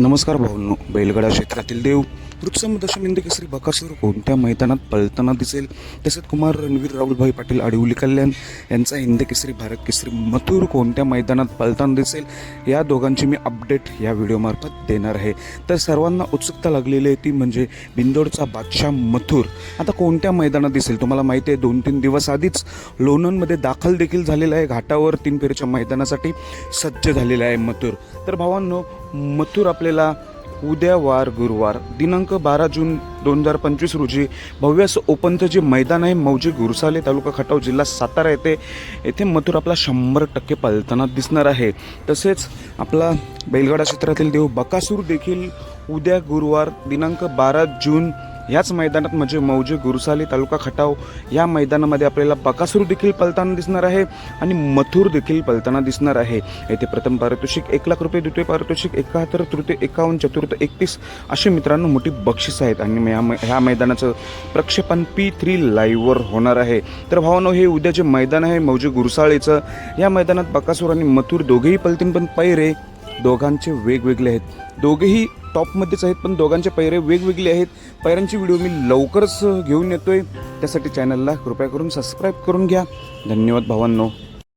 नमस्कार भाऊंनो बैलगाडा क्षेत्रातील देव. वृक्षम दशमिंद केसरी बकासूर कोणत्या मैदानात पळताना दिसेल? तसेच कुमार रणवीर राहुलभाई पाटील आडिवली कल्याण यांचा हिंद केसरी भारत केसरी मथुर कोणत्या मैदानात पळताना दिसेल? या दोघांची मी अपडेट या व्हिडिओमार्फत देणार आहे. तर सर्वांना उत्सुकता लागलेली आहे ती म्हणजे बिंदोडचा बादशाह मथुर. आता कोणत्या मैदानात दिसेल? तुम्हाला माहिती आहे दोन तीन दिवस आधीच लोणंदमध्ये दाखल देखील झालेला आहे. घाटावर तीन फेरीच्या मैदानासाठी सज्ज झालेला आहे मथुर. तर भावांनो मथुर आपल्याला उद्या वार गुरुवार. दिनांक बारा जून दोन हजार पंचवीस रोजी भव्य असं ओपनचं जे मैदान आहे मौजे गुरसाले तालुका खटाव जिल्हा सातारा येथे येथे मथुर आपला शंभर टक्के पलताना दिसणार आहे. तसेच आपला बैलगाडा क्षेत्रातील देव बकासूर देखील उद्या गुरुवार दिनांक बारा जून याच मैदानात म्हणजे मौजे गुरुसाली तालुका खटाव या मैदानामध्ये आपल्याला बकासूर देखील पलताना दिसणार आहे आणि मथुर देखील पलताना दिसणार आहे. येथे प्रथम पारितोषिक एक लाख रुपये द्वितीय पारितोषिक एकाहत्तर तृतीय एकावन्न चतुर्थ एकतीस अशी मित्रांनो मोठी बक्षीस आहेत आणि या ह्या मैदानाचं प्रक्षेपण पी थ्री लाईव्हवर होणार आहे. तर भावानो हे उद्या जे मैदान आहे मौजे गुरुसाळेचं या मैदानात बकासूर आणि मथुर दोघेही पलतीन पण पैरे दोघांचे वेगवेगळे आहेत. दोघेही टॉपमध्येच आहेत पण दोघांचे पैरे वेगवेगळे आहेत. पैरांची व्हिडिओ मी लवकरच घेऊन येतोय. त्यासाठी चॅनलला कृपया करून सबस्क्राईब करून घ्या. धन्यवाद भावांनो.